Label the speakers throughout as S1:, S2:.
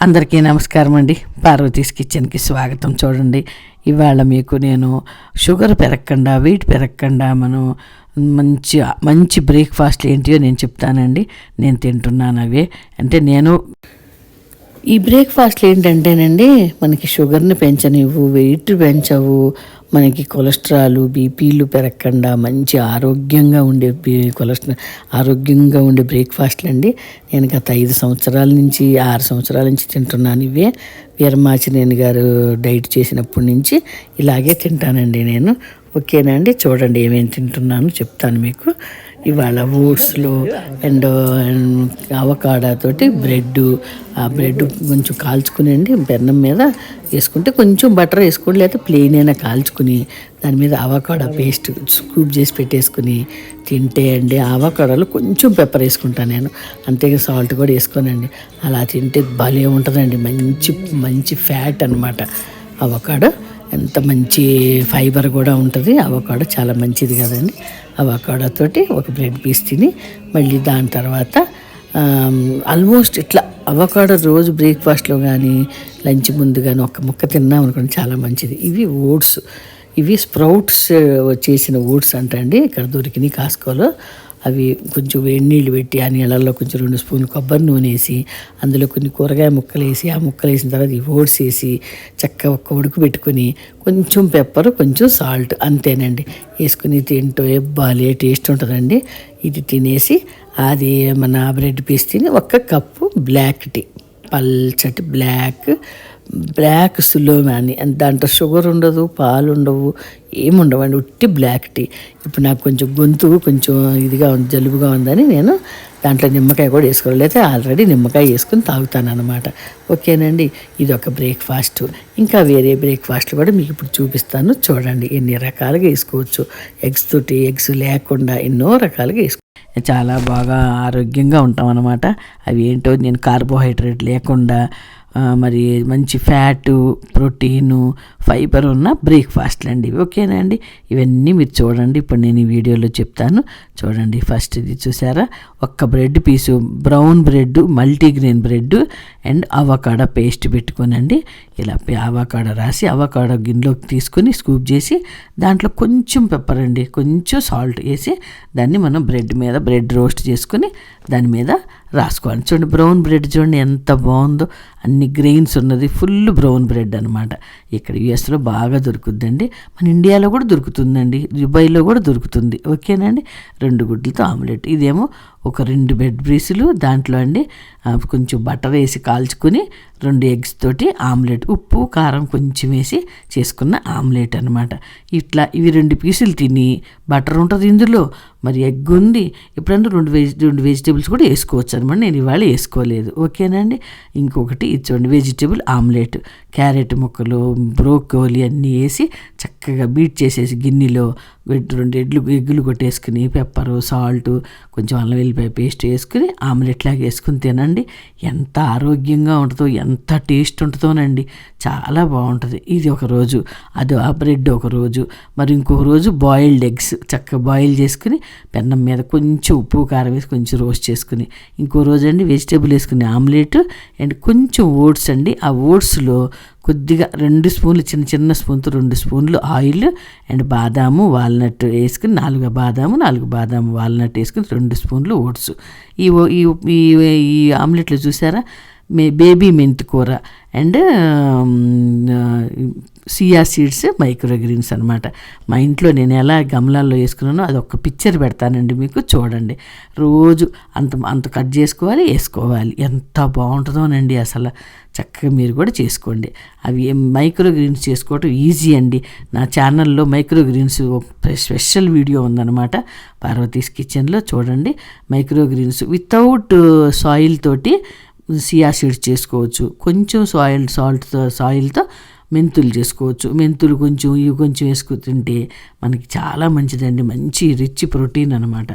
S1: అందరికీ నమస్కారం అండి. పార్వతీస్ కిచెన్కి స్వాగతం చూడండి. ఇవాళ మీకు నేను షుగర్ పెరగకుండా వెయిట్ పెరగకుండా మనం మంచి మంచి బ్రేక్ఫాస్ట్ ఏంటియో నేను చెప్తానండి. నేను తింటున్నాను అవే. అంటే నేను ఈ బ్రేక్ఫాస్ట్లు ఏంటంటేనండి మనకి షుగర్ని పెంచనివ్వు వెయిట్ పెంచవు మనకి కొలెస్ట్రాల్ బీపీలు పెరగకుండా మంచి ఆరోగ్యంగా ఉండే బీ కొలెస్ట్రాల్ ఆరోగ్యంగా ఉండే బ్రేక్ఫాస్ట్లు అండి నేను గత ఐదు సంవత్సరాల నుంచి ఆరు సంవత్సరాల నుంచి తింటున్నాను ఇవే. వీరమాచినేని గారు డైట్ చేసినప్పటి నుంచి ఇలాగే తింటానండి నేను. ఓకేనా అండి? చూడండి ఏమేమి తింటున్నాను చెప్తాను మీకు. ఇవాళ ఓట్స్లో అండ్ అవకాడాతోటి బ్రెడ్ ఆ బ్రెడ్ కొంచెం కాల్చుకునండి బెన్నం మీద వేసుకుంటే కొంచెం బటర్ వేసుకోండి లేకపోతే ప్లెయిన్ అయినా కాల్చుకుని దాని మీద అవకాడో పేస్ట్ స్కూప్ చేసి పెట్టేసుకుని తింటే అండి అవకాడాలో కొంచెం పెప్పర్ వేసుకుంటాను నేను. అంతేగా సాల్ట్ కూడా వేసుకోనండి. అలా తింటే భలే ఉంటుందండి మంచి మంచి ఫ్యాట్ అనమాట అవకాడో ఎంత మంచి ఫైబర్ కూడా ఉంటుంది. అవకాడో చాలా మంచిది కదండి. అవకాడోతోటి ఒక బ్రెడ్ పీస్ తిని మళ్ళీ దాని తర్వాత ఆల్మోస్ట్ ఇట్లా అవకాడో రోజు బ్రేక్ఫాస్ట్లో కానీ లంచ్ ముందు కానీ ఒక ముక్క తిన్నాం అనుకోండి చాలా మంచిది. ఇవి ఓట్స్ ఇవి స్ప్రౌట్స్ చేసిన ఓట్స్ అంటండి. ఇక్కడ దొరికినాయి కాస్కోలో. అవి కొంచెం వేడి నీళ్ళు పెట్టి ఆ నీళ్ళల్లో కొంచెం రెండు స్పూన్లు కొబ్బరి నూనె వేసి అందులో కొన్ని కూరగాయ ముక్కలు వేసి ఆ ముక్కలు వేసిన తర్వాత ఈ ఓట్స్ వేసి చక్కగా ఒక్క ఉడుకు పెట్టుకొని కొంచెం పెప్పర్ కొంచెం సాల్ట్ అంతేనండి. వేసుకుని తింటూ బాలే టేస్ట్ ఉంటుందండి? ఇది తినేసి అది మన బ్రెడ్ పీస్ తిని ఒక్క కప్పు బ్లాక్ టీ పల్చటి బ్లాక్ బ్లాక్ సులోమాని దాంట్లో షుగర్ ఉండదు పాలు ఉండవు ఏముండవండి ఉట్టి బ్లాక్ టీ ఇప్పుడు నాకు కొంచెం గొంతు కొంచెం ఇదిగా ఉంది జలుబుగా ఉందని నేను దాంట్లో నిమ్మకాయ కూడా వేసుకోవాలి. అయితే ఆల్రెడీ నిమ్మకాయ వేసుకుని తాగుతాను అనమాట ఓకేనండి? ఇది ఒక బ్రేక్ఫాస్ట్ ఇంకా వేరే బ్రేక్ఫాస్ట్లు కూడా మీకు ఇప్పుడు చూపిస్తాను. చూడండి ఎన్ని రకాలుగా వేసుకోవచ్చు. ఎగ్స్ తోటి ఎగ్స్ లేకుండా ఎన్నో రకాలుగా వేసుకో చాలా బాగా ఆరోగ్యంగా ఉంటాం అనమాట అవి ఏంటో నేను కార్బోహైడ్రేట్ లేకుండా మరి మంచి ఫ్యాటు ప్రోటీను ఫైబర్ ఉన్న బ్రేక్ఫాస్ట్లు అండి ఓకేనా అండి? ఇవన్నీ మీరు చూడండి. ఇప్పుడు నేను ఈ వీడియోలో చెప్తాను. చూడండి ఫస్ట్ ఇది చూసారా? ఒక్క bread piece brown bread multigrain bread and avocado paste పెట్టుకోనండి. ఇలా అవకాడ రాసి అవకాడ గిన్నెలోకి తీసుకొని స్కూప్ చేసి దాంట్లో కొంచెం పెప్పర్ అండి. కొంచెం సాల్ట్ వేసి దాన్ని మనం బ్రెడ్ మీద బ్రెడ్ రోస్ట్ చేసుకొని దాని మీద రాసుకోండి చూడండి బ్రౌన్ బ్రెడ్ చూడండి ఎంత బాగుందో. అన్ని గ్రెయిన్స్ ఉన్నది ఫుల్ బ్రౌన్ బ్రెడ్ అనమాట ఇక్కడ యుఎస్లో బాగా దొరుకుతుందండి మన ఇండియాలో కూడా దొరుకుతుందండి. దుబాయ్లో కూడా దొరుకుతుంది. ఓకేనండి రెండు గుడ్లతో ఆమ్లెట్. ఇదేమో ఒక రెండు బెడ్ బ్రీసులు దాంట్లో అండి కొంచెం బటర్ వేసి కాల్చుకొని రెండు ఎగ్స్ తోటి ఆమ్లెట్ ఉప్పు కారం కొంచెం వేసి చేసుకున్న ఆమ్లెట్ అనమాట ఇట్లా ఇవి రెండు పీసులు తిని బటర్ ఉంటుంది ఇందులో మరి ఎగ్ ఉంది ఎప్పుడన్నా రెండు వెజ్ రెండు వెజిటేబుల్స్ కూడా వేసుకోవచ్చు అనమాట నేను ఇవాళ వేసుకోలేదు. ఓకేనండి ఇంకొకటి ఇది చూడండి వెజిటేబుల్ ఆమ్లెట్ క్యారెట్ ముక్కలు బ్రోకోలి అన్నీ వేసి చక్కగా బీట్ చేసేసి గిన్నెలో రెండు ఎడ్లు ఎగ్గులు కొట్టేసుకుని పెప్పరు సాల్ట్ కొంచెం అల్లం వెల్లిపాయ పేస్ట్ వేసుకుని ఆమ్లెట్ లాగా వేసుకుని తినండి. ఎంత ఆరోగ్యంగా ఉంటుందో ఎంత టేస్ట్ ఉంటుందోనండి. చాలా బాగుంటుంది. ఇది ఒక రోజు అది ఆ బ్రెడ్ ఒక రోజు మరి ఇంకొక రోజు బాయిల్డ్ ఎగ్స్ చక్కగా బాయిల్ చేసుకుని పెన్నం మీద కొంచెం ఉప్పు కారం వేసి కొంచెం రోస్ట్ చేసుకుని ఇంకో రోజు అండి వెజిటేబుల్ వేసుకుని ఆమ్లెట్ అండ్ కొంచెం ఓట్స్ అండి. ఆ ఓట్స్లో కొద్దిగా రెండు స్పూన్లు చిన్న చిన్న స్పూన్తో రెండు స్పూన్లు ఆయిల్ అండ్ బాదాము వాల్నట్ వేసుకుని నాలుగు బాదాము నాలుగు బాదాము వాల్నట్ వేసుకుని రెండు స్పూన్లు ఓట్స్. ఈ ఈ ఈ ఆమ్లెట్లు చూసారా? మే బేబీ మెంతి కూర. అండ్ సియా సీడ్స్ మైక్రోగ్రీన్స్ అనమాట మా ఇంట్లో నేను ఎలా గమలాల్లో వేసుకున్నానో అది ఒక పిక్చర్ పెడతానండి మీకు చూడండి. రోజు అంత అంత కట్ చేసుకోవాలి వేసుకోవాలి. ఎంత బాగుంటుందోనండి అసలు. చక్కగా మీరు కూడా చేసుకోండి. అవి మైక్రోగ్రీన్స్ చేసుకోవటం ఈజీ అండి. నా ఛానల్లో మైక్రోగ్రీన్స్ స్పెషల్ వీడియో ఉందన్నమాట. పార్వతీస్ కిచెన్లో చూడండి. మైక్రోగ్రీన్స్ వితౌట్ సాయిల్ తోటి సియా సీడ్స్ చేసుకోవచ్చు. కొంచెం సాయిల్ సాల్ట్తో సాయిల్తో మెంతులు చేసుకోవచ్చు. మెంతులు కొంచెం ఇవి కొంచెం వేసుకుని తింటే మనకి చాలా మంచిదండి. మంచి రిచ్ ప్రోటీన్ అనమాట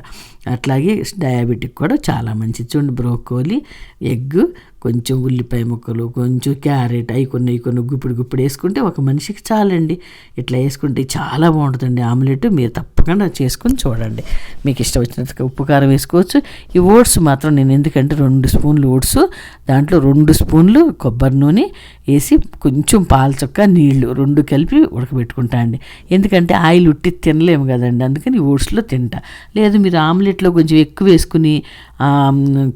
S1: అట్లాగే డయాబెటిక్ కూడా చాలా మంచిది. చూడండి బ్రోకోలీ ఎగ్ కొంచెం ఉల్లిపాయ ముక్కలు కొంచెం క్యారెట్ అవి కొన్ని కొన్ని గుప్పుడు గుప్పుడు వేసుకుంటే ఒక మనిషికి చాలండి. ఇట్లా వేసుకుంటే చాలా బాగుంటుందండి. ఆమ్లెట్ మీరు తప్పకుండా చేసుకుని చూడండి. మీకు ఇష్టం వచ్చినంత ఉప్పు కారం వేసుకోవచ్చు. ఈ ఓట్స్ మాత్రం నేను ఎందుకంటే రెండు స్పూన్లు ఓట్స్ దాంట్లో రెండు స్పూన్లు కొబ్బరి నూనె వేసి కొంచెం పాల చొక్క నీళ్ళు రెండు కలిపి ఉడకబెట్టుకుంటా అండి. ఎందుకంటే ఆయిల్ ఉట్టి తినలేము కదండి. అందుకని ఓట్స్లో తింటా. లేదు మీరు ఆమ్లెట్ ఆమ్లెట్లో కొంచెం ఎక్కువ వేసుకుని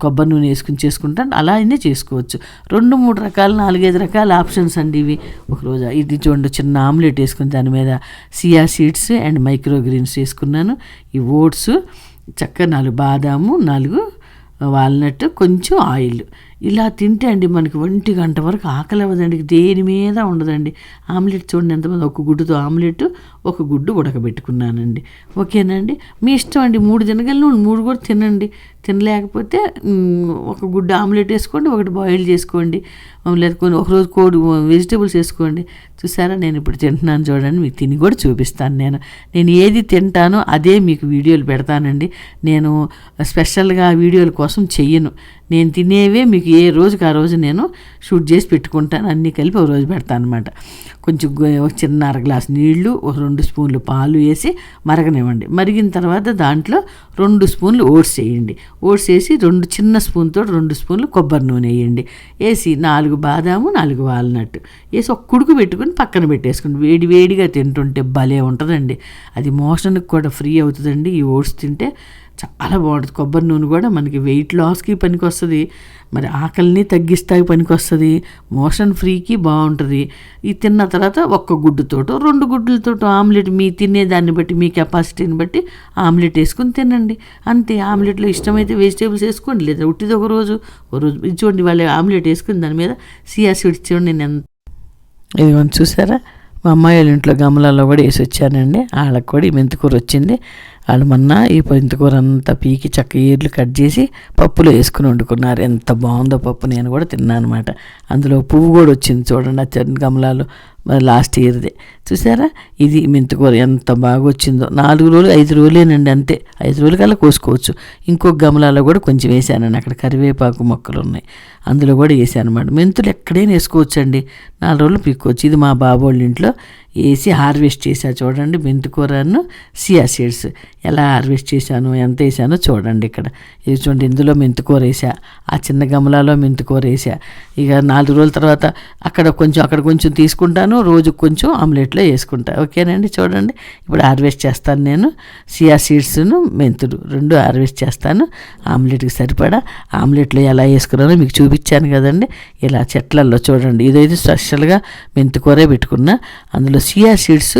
S1: కొబ్బరి నూనె వేసుకుని చేసుకుంటాను అలా అయినా చేసుకోవచ్చు. రెండు మూడు రకాల నాలుగైదు రకాల ఆప్షన్స్ అండి ఇవి. ఒకరోజు ఇది చూడండి చిన్న ఆమ్లెట్ వేసుకుని దాని మీద chia seeds and microgreens వేసుకున్నాను. ఈ ఓట్స్ చక్కగా నాలుగు బాదాము నాలుగు వాల్నట్ కొంచెం ఆయిల్. ఇలా తింటే అండి మనకి ఒంటి గంట వరకు ఆకలి అవ్వదండి. దేని మీద ఉండదండి. ఆమ్లెట్ చూడండి ఎంతమంది ఒక గుడ్డుతో ఆమ్లెట్ ఒక గుడ్డు ఉడకబెట్టుకున్నానండి. ఓకేనండి? మీ ఇష్టం అండి. మూడు తినగలను మూడు కూడా తినండి. తినలేకపోతే ఒక గుడ్డు ఆమ్లెట్ వేసుకోండి ఒకటి బాయిల్ చేసుకోండి. లేదా కొన్ని ఒకరోజు కోడి వెజిటేబుల్స్ వేసుకోండి. చూసారా? నేను ఇప్పుడు తింటున్నాను చూడండి. మీకు తిని కూడా చూపిస్తాను నేను. నేను ఏది తింటానో అదే మీకు వీడియోలు పెడతానండి. నేను స్పెషల్గా వీడియోల కోసం చెయ్యను. నేను తినేవే మీకు ఏ రోజుకి ఆ రోజు నేను షూట్ చేసి పెట్టుకుంటాను అన్నీ కలిపి ఒక రోజు పెడతాను అనమాట కొంచెం ఒక చిన్న అర గ్లాస్ నీళ్ళు ఒక రెండు స్పూన్లు పాలు వేసి మరగనివ్వండి. మరిగిన తర్వాత దాంట్లో రెండు స్పూన్లు ఓట్స్ వేయండి. ఓట్స్ వేసి రెండు చిన్న స్పూన్తో రెండు స్పూన్లు కొబ్బరి నూనె వేయండి. వేసి నాలుగు బాదాము నాలుగు వాల్నట్ వేసి ఒక కుడుకు పెట్టుకుని పక్కన పెట్టేసుకోండి. వేడి వేడిగా తింటుంటే భలే ఉంటుందండి. అది మోషన్కి కూడా ఫ్రీ అవుతుందండి ఈ ఓట్స్ తింటే. చాలా బాగుంటుంది. కొబ్బరి నూనె కూడా మనకి వెయిట్ లాస్కి పనికి వస్తుంది మరి ఆకలిని తగ్గిస్తాయి పనికి వస్తుంది మోషన్ ఫ్రీకి బాగుంటుంది. ఈ తిన్న తర్వాత ఒక్క గుడ్డుతోటో రెండు గుడ్లతోటో ఆమ్లెట్ మీ తినే దాన్ని బట్టి మీ కెపాసిటీని బట్టి ఆమ్లెట్ వేసుకుని తినండి. అంతే ఆమ్లెట్లో ఇష్టమైతే వెజిటేబుల్స్ వేసుకోండి లేదా ఉట్టిది ఒక రోజు ఒక రోజు ఇది చూడండి వాళ్ళు ఆమ్లెట్ వేసుకుని దాని మీద సియా సీడ్స్ చూడండి నేను ఎంత ఇదిగోండి చూసారా? మా అమ్మాయి వాళ్ళ ఇంట్లో గమలాల్లో కూడా వేసి వచ్చానండి. వాళ్ళకి కూడా ఈ మెంతికూర వచ్చింది. వాళ్ళు మొన్న ఈ మెంతికూర అంతా పీకి చక్క ఈర్లు కట్ చేసి పప్పులో వేసుకుని వండుకున్నారు. ఎంత బాగుందో పప్పు నేను కూడా తిన్నాను అనమాట అందులో పువ్వు కూడా వచ్చింది చూడండి ఆ గమలాలు. మరి లాస్ట్ ఇయర్దే. చూసారా ఇది మెంతికూర ఎంత బాగా వచ్చిందో నాలుగు రోజులు ఐదు రోజులేనండి అంతే. ఐదు రోజుల కల్లా కోసుకోవచ్చు. ఇంకో గమలాలో కూడా కొంచెం వేసానండి. అక్కడ కరివేపాకు మొక్కలు ఉన్నాయి అందులో కూడా వేసాను అనమాట మెంతులు ఎక్కడైనా వేసుకోవచ్చండి. నాలుగు రోజులు పీక్కోవచ్చు. ఇది మా బాబోళ్ళ వాళ్ళ ఇంట్లో వేసి హార్వెస్ట్ చేశా చూడండి. మెంతుకూరను సియా సీడ్స్. ఎలా హార్వెస్ట్ చేశాను ఎంత వేసానో చూడండి ఇక్కడ. ఇది చూడండి ఇందులో మెంతికూర వేసా ఆ చిన్న గమలాలో మెంతుకూర వేసా ఇక నాలుగు రోజుల తర్వాత అక్కడ కొంచెం అక్కడ కొంచెం తీసుకుంటాను. రోజు కొంచెం ఆమ్లెట్లో వేసుకుంటా. ఓకేనండి? చూడండి. ఇప్పుడు హార్వెస్ట్ చేస్తాను నేను. సియా సీడ్స్ను మెంతులు రెండు హార్వెస్ట్ చేస్తాను. ఆమ్లెట్కి సరిపడా. ఆమ్లెట్లో ఎలా వేసుకున్నానో మీకు చూపించాను కదండి. ఇలా చెట్లల్లో చూడండి. ఇదైతే స్పెషల్గా మెంతికూరే పెట్టుకున్నా. అందులో సియా సీడ్స్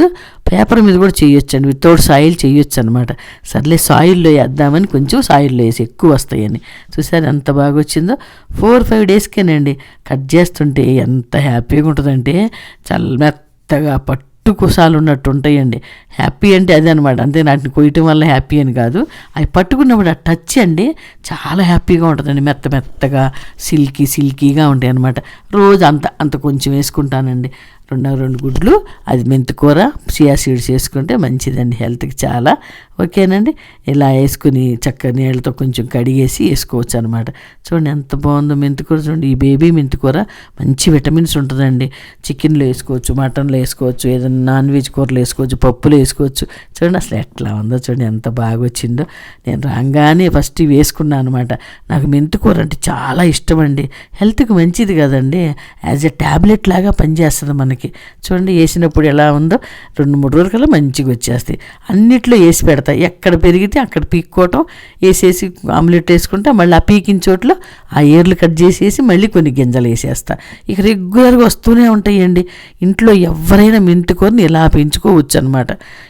S1: పేపర్ మీద కూడా చేయొచ్చండి. వితౌట్ సాయిల్ చేయొచ్చు అనమాట సర్లే సాయిల్లో వేద్దామని కొంచెం సాయిల్లో వేసి ఎక్కువ వస్తాయని. చూసారు ఎంత బాగా వచ్చిందో? Four five డేస్కేనండి. కట్ చేస్తుంటే ఎంత హ్యాపీగా ఉంటుందంటే చాలా మెత్తగా పట్టు కుసాలు ఉన్నట్టు ఉంటాయండి హ్యాపీ అంటే అదే అనమాట అంతే వాటిని కొయ్యటం వల్ల హ్యాపీ అని కాదు. అవి పట్టుకున్నప్పుడు ఆ టచ్ అండి చాలా హ్యాపీగా ఉంటుందండి. మెత్త మెత్తగా సిల్కీ సిల్కీగా ఉంటాయి అనమాట రోజు అంత అంత కొంచెం వేసుకుంటానండి. రెండు రెండు గుడ్లు అది మెంతికూర సియా సీడ్స్ వేసుకుంటే మంచిదండి హెల్త్కి చాలా. ఓకేనండి? ఇలా వేసుకుని చక్క నీళ్ళతో కొంచెం కడిగేసి వేసుకోవచ్చు అనమాట చూడండి ఎంత బాగుందో మెంతికూర చూడండి. ఈ బేబీ మెంతికూర మంచి విటమిన్స్ ఉంటుందండి. చికెన్లో వేసుకోవచ్చు మటన్లో వేసుకోవచ్చు ఏదైనా నాన్ వెజ్ కూరలు వేసుకోవచ్చు పప్పులు వేసుకోవచ్చు. చూడండి అసలు ఎట్లా ఉందో చూడండి ఎంత బాగా వచ్చిందో. నేను రాగానే ఫస్ట్ ఇవి వేసుకున్నాను అనమాట నాకు మెంతికూర అంటే చాలా ఇష్టం అండి. హెల్త్కి మంచిది కదండి. యాజ్ ఎ ట్యాబ్లెట్ లాగా పనిచేస్తుంది మనకి. చూడండి వేసినప్పుడు ఎలా ఉందో రెండు మూడు రోజులకల్లా మంచిగా వచ్చేస్తాయి. అన్నిట్లో వేసి పెడతా ఎక్కడ పెరిగితే అక్కడ పీక్కోవటం వేసేసి ఆమ్లెట్ వేసుకుంటా మళ్ళీ ఆ పీకిన చోట్ల ఆ ఏర్లు కట్ చేసేసి మళ్ళీ కొన్ని గింజలు వేసేస్తా. ఇక రెగ్యులర్గా వస్తూనే ఉంటాయండి. ఇంట్లో ఎవరైనా మెంతుకొని ఇలా పెంచుకోవచ్చు అనమాట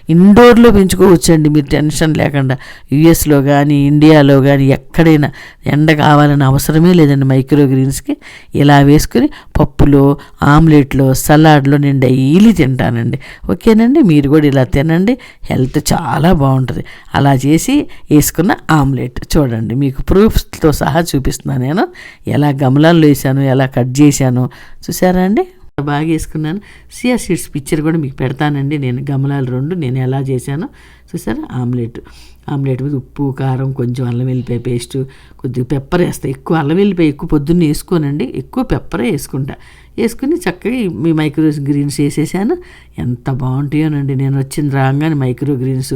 S1: ఇండోర్లో పెంచుకోవచ్చు అండి మీరు టెన్షన్ లేకుండా. యుఎస్లో కానీ ఇండియాలో కానీ ఎక్కడైనా ఎండ కావాలని అవసరమే లేదండి మైక్రో గ్రీన్స్కి. ఇలా వేసుకుని పప్పులో ఆమ్లెట్లో సలాడ్లో నేను డైలీ తింటానండి. ఓకేనండి? మీరు కూడా ఇలా తినండి. హెల్త్ చాలా బాగుంటుంది. అలా చేసి వేసుకున్న ఆమ్లెట్. చూడండి మీకు ప్రూఫ్స్తో సహా చూపిస్తున్నాను నేను. ఎలా గమలాల్లో వేసాను ఎలా కట్ చేశాను. చూసారా అండి? బాగా వేసుకున్నాను. సియా సీడ్స్ పిక్చర్ కూడా మీకు పెడతానండి. నేను గమలాలు రెండు నేను ఎలా చేశానో. చూసారా? ఆమ్లెట్. ఆమ్లెట్ మీద ఉప్పు కారం కొంచెం అల్లం వెల్లిపాయ పేస్ట్ కొద్దిగా పెప్పర్ వేస్తా. ఎక్కువ అల్లం వెల్లిపాయ ఎక్కువ పొద్దున్నే వేసుకోనండి. ఎక్కువ పెప్పరే వేసుకుంటా. వేసుకుని చక్కగా మీ మైక్రో గ్రీన్స్ వేసేసాను. ఎంత బాగుంటాయోనండి. నేను వచ్చిన రాగానే మైక్రో గ్రీన్స్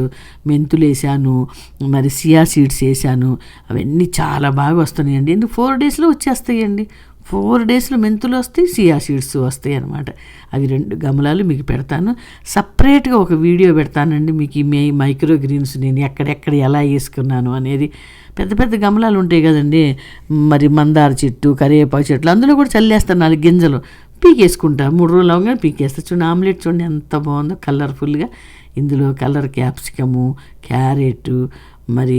S1: మెంతులు వేసాను మరి సియా సీడ్స్ వేసాను. అవన్నీ చాలా బాగా వస్తున్నాయండి. ఎందుకు? ఫోర్ డేస్లో వచ్చేస్తాయండి. ఫోర్ డేస్లో మెంతులు వస్తాయి సియా సీడ్స్ వస్తాయి అనమాట అవి రెండు గమలాలు మీకు పెడతాను. సపరేట్గా ఒక వీడియో పెడతానండి. మీకు ఈ మై మైక్రో గ్రీన్స్ నేను ఎక్కడెక్కడ ఎలా వేసుకున్నాను అనేది. పెద్ద పెద్ద గమలాలు ఉంటాయి కదండి. మరి మందార చెట్టు కరివేపాకు చెట్లు అందులో కూడా చల్లేస్తాను నాలుగు గింజలు. పీకేసుకుంటా. మూడు రోజులు అవగానే పీకేస్తా. చూడండి ఆమ్లెట్ చూడండి ఎంత బాగుందో కలర్ఫుల్గా. ఇందులో కలర్ క్యాప్సికము క్యారెట్ మరి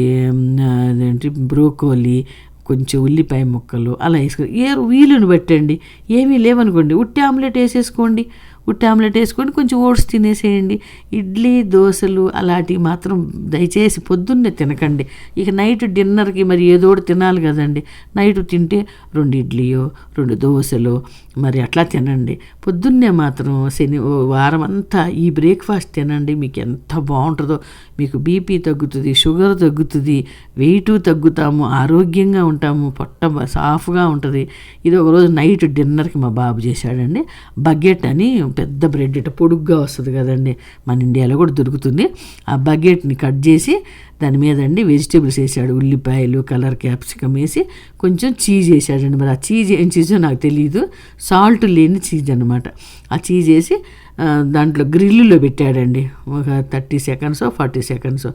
S1: ఏంటి బ్రోకోలీ కొంచెం ఉల్లిపాయ ముక్కలు అలా వేసుకో ఏ వీలుని పెట్టండి ఏమీ లేవనుకోండి ఉట్టి ఆమ్లెట్ వేసేసుకోండి. ఉట్టి ఆమ్లెట్ వేసుకొని కొంచెం ఓట్స్ తినేసేయండి. ఇడ్లీ దోశలు అలాంటివి మాత్రం దయచేసి పొద్దున్నే తినకండి. ఇక నైట్ డిన్నర్కి మరి ఏదో ఒకటి తినాలి కదండి. నైట్ తింటే రెండు ఇడ్లీయో రెండు దోశలు మరి అట్లా తినండి. పొద్దున్నే మాత్రం శని ఓ వారం అంతా ఈ బ్రేక్ఫాస్ట్ తినండి. మీకు ఎంత బాగుంటుందో. మీకు బీపీ తగ్గుతుంది షుగర్ తగ్గుతుంది వెయిట్ తగ్గుతాము ఆరోగ్యంగా ఉంటాము పొట్ట సాఫ్గా ఉంటుంది. ఇది ఒకరోజు నైట్ డిన్నర్కి మా బాబు చేశాడండి. బకెట్ అని పెద్ద బ్రెడ్ ఇట పొడుగ్గా వస్తుంది కదండి. మన ఇండియాలో కూడా దొరుకుతుంది. ఆ బకెట్ని కట్ చేసి దాని మీద అండి వెజిటేబుల్స్ వేసాడు. ఉల్లిపాయలు కలర్ క్యాప్సికమ్ వేసి కొంచెం చీజ్ వేసాడండి. మరి ఆ చీజ్ ఏం చీజో నాకు తెలియదు సాల్ట్ లేని చీజ్ అనమాట ఆ చీజ్ వేసి దాంట్లో గ్రిల్లులో పెట్టాడండి. ఒక థర్టీ సెకండ్స్ ఫార్టీ సెకండ్స్.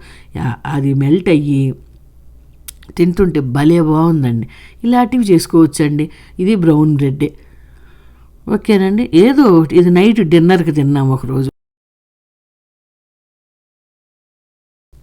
S1: అది మెల్ట్ అయ్యి తింటుంటే భలే బాగుందండి. ఇలాంటివి చేసుకోవచ్చండి. ఇది బ్రౌన్ బ్రెడ్డే. ఓకేనండి? ఏదో ఒకటి. ఇది నైట్ డిన్నర్కి తిన్నాం ఒకరోజు.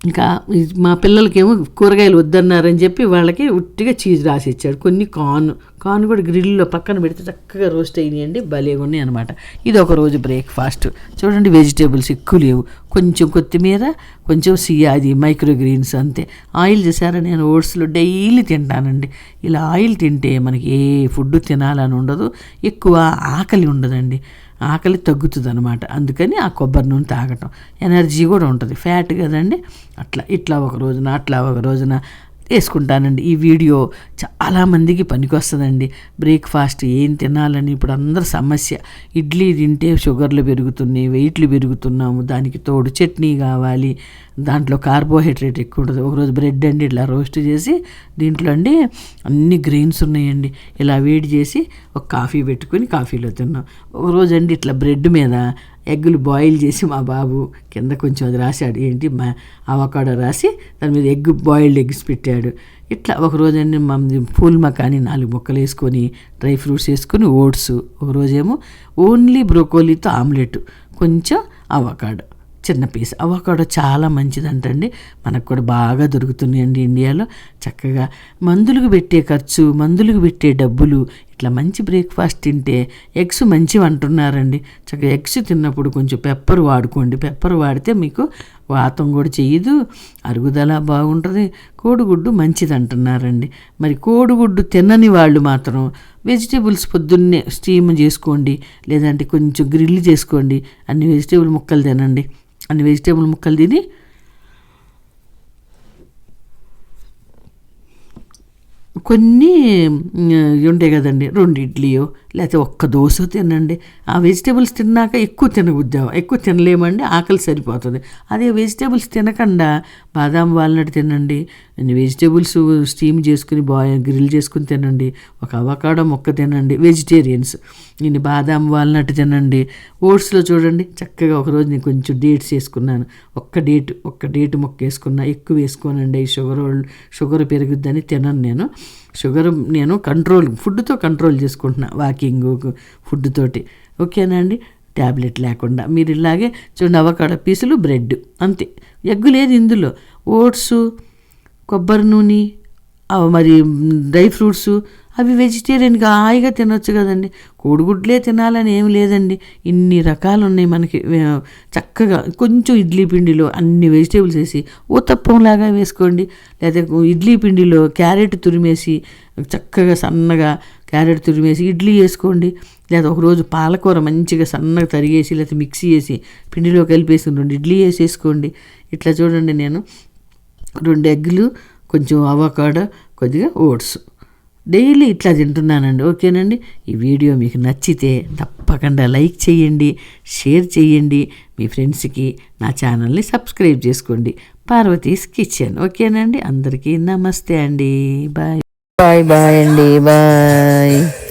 S1: ఇంకా మా పిల్లలకేమో కూరగాయలు వద్దన్నారని చెప్పి వాళ్ళకి ఉట్టిగా చీజ్ రాసి ఇచ్చాడు కొన్ని కార్న్ కార్న్ కూడా గ్రిల్లో పక్కన పెడితే చక్కగా రోస్ట్ అయినాయండి భలేగా ఉన్నాయి అనమాట ఇది ఒక రోజు బ్రేక్ఫాస్ట్. చూడండి వెజిటేబుల్స్ ఎక్కువ లేవు. కొంచెం కొత్తిమీర కొంచెం సియాది మైక్రో గ్రీన్స్ అంతే. ఆయిల్ చేశారా నేను ఓట్స్లో డైలీ తింటానండి. ఇలా ఆయిల్ తింటే మనకి ఏ ఫుడ్ తినాలని ఉండదు ఎక్కువ ఆకలి ఉండదండి. ఆకలి తగ్గుతుంది అనమాట అందుకని ఆ కొబ్బరి నూనె తాగటం. ఎనర్జీ కూడా ఉంటుంది. ఫ్యాట్ కదండి. అట్లా ఇట్లా ఒక రోజున అట్లా ఒక రోజున వేసుకుంటానండి. ఈ వీడియో చాలామందికి పనికొస్తుందండి. బ్రేక్ఫాస్ట్ ఏం తినాలని ఇప్పుడు అందరు సమస్య. ఇడ్లీ తింటే షుగర్లు పెరుగుతున్నాయి వెయిట్లు పెరుగుతున్నాము దానికి తోడు చట్నీ కావాలి దాంట్లో కార్బోహైడ్రేట్ ఎక్కువ ఉంటుంది ఒకరోజు బ్రెడ్ అండి ఇట్లా రోస్ట్ చేసి దీంట్లో అండి అన్ని గ్రెయిన్స్ ఉన్నాయండి. ఇలా వేడి చేసి ఒక కాఫీ పెట్టుకుని కాఫీలో తిన్నాం. ఒకరోజు అండి ఇట్లా బ్రెడ్ మీద ఎగ్గులు బాయిల్ చేసి మా బాబు కింద కొంచెం అది రాశాడు. ఏంటి? మా అవకాడో రాసి దాని మీద ఎగ్ బాయిల్డ్ ఎగ్స్ పెట్టాడు. ఇట్లా ఒక రోజండి అండి మా పూల్ మకాని నాలుగు ముక్కలు వేసుకొని డ్రై ఫ్రూట్స్ వేసుకొని ఓట్స్. ఒక రోజేమో ఓన్లీ బ్రోకోలీతో ఆమ్లెట్ కొంచెం అవకాడో. చిన్న పీస్. అవకాడో చాలా మంచిదంటండి. మనకు కూడా బాగా దొరుకుతున్నాయండి ఇండియాలో. చక్కగా మందులకు పెట్టే ఖర్చు మందులకు పెట్టే డబ్బులు ఇట్లా మంచి బ్రేక్ఫాస్ట్ తింటే ఎగ్స్ మంచివి అంటున్నారండి చక్కగా ఎగ్స్ తిన్నప్పుడు కొంచెం పెప్పర్ వాడుకోండి. పెప్పర్ వాడితే మీకు వాతం కూడా చేయదు అరుగుదల బాగుంటుంది కోడిగుడ్డు మంచిది అంటున్నారండి మరి కోడిగుడ్డు తినని వాళ్ళు మాత్రం వెజిటేబుల్స్ పొద్దున్నే స్టీమ్ చేసుకోండి లేదంటే కొంచెం గ్రిల్ చేసుకోండి. అన్ని వెజిటేబుల్ ముక్కలు తినండి. అన్ని వెజిటేబుల్ ముక్కలు తిని కొన్ని ఉండే కదండి. రెండు ఇడ్లీయో లేకపోతే ఒక్క దోశ తినండి. ఆ వెజిటేబుల్స్ తిన్నాక ఎక్కువ తినబుద్దాం. ఎక్కువ తినలేమండి ఆకలి సరిపోతుంది. అదే వెజిటేబుల్స్ తినకుండా బాదాం వాల్నట్ తినండి వెజిటేబుల్స్ స్టీమ్ చేసుకుని బాయ్ గ్రిల్ చేసుకుని తినండి ఒక అవకాడో మొక్క తినండి వెజిటేరియన్స్. నేను బాదాం వాల్నట్ తినండి. ఓట్స్లో చూడండి చక్కగా ఒకరోజు నేను కొంచెం డేట్స్ వేసుకున్నాను. ఒక్క డేట్ ఒక్క డేట్ మొక్క వేసుకున్నా ఎక్కువ వేసుకోనండి ఈ షుగర్ షుగర్ పెరుగుద్దని తినను నేను. షుగర్ నేను కంట్రోల్ ఫుడ్తో కంట్రోల్ చేసుకుంటున్నా వాకింగ్ ఫుడ్తోటి ఓకేనా అండి? ట్యాబ్లెట్ లేకుండా. మీరు ఇలాగే చూడండి అవకాడో పీసులు బ్రెడ్. అంతే. ఎగ్గు లేదు ఇందులో. ఓట్స్ కొబ్బరి నూనె మరి డ్రై ఫ్రూట్స్ అవి వెజిటేరియన్గా హాయిగా తినొచ్చు కదండి. కోడిగుడ్లే తినాలని ఏం లేదండి. ఇన్ని రకాలు ఉన్నాయి మనకి చక్కగా కొంచెం ఇడ్లీ పిండిలో అన్ని వెజిటేబుల్స్ వేసి ఊతప్పంలాగా వేసుకోండి. లేదా ఇడ్లీ పిండిలో క్యారెట్ తురిమేసి చక్కగా సన్నగా క్యారెట్ తురిమేసి ఇడ్లీ వేసుకోండి. లేదా ఒకరోజు పాలకూర మంచిగా సన్నగా తరిగేసి లేకపోతే మిక్సీ వేసి పిండిలో కలిపేసి రెండు ఇడ్లీ వేసేసుకోండి ఇట్లా చూడండి నేను. రెండు ఎగ్గులు కొంచెం అవకాడో కొద్దిగా ఓట్స్. డైలీ ఇట్లా తింటున్నానండి ఓకేనండి? ఈ వీడియో మీకు నచ్చితే తప్పకుండా లైక్ చేయండి షేర్ చేయండి మీ ఫ్రెండ్స్కి నా ఛానల్ని సబ్స్క్రైబ్ చేసుకోండి. పార్వతీస్ కిచెన్ ఓకేనండి? అందరికీ నమస్తే అండి బాయ్. బాయ్ బాయ్ అండి బాయ్.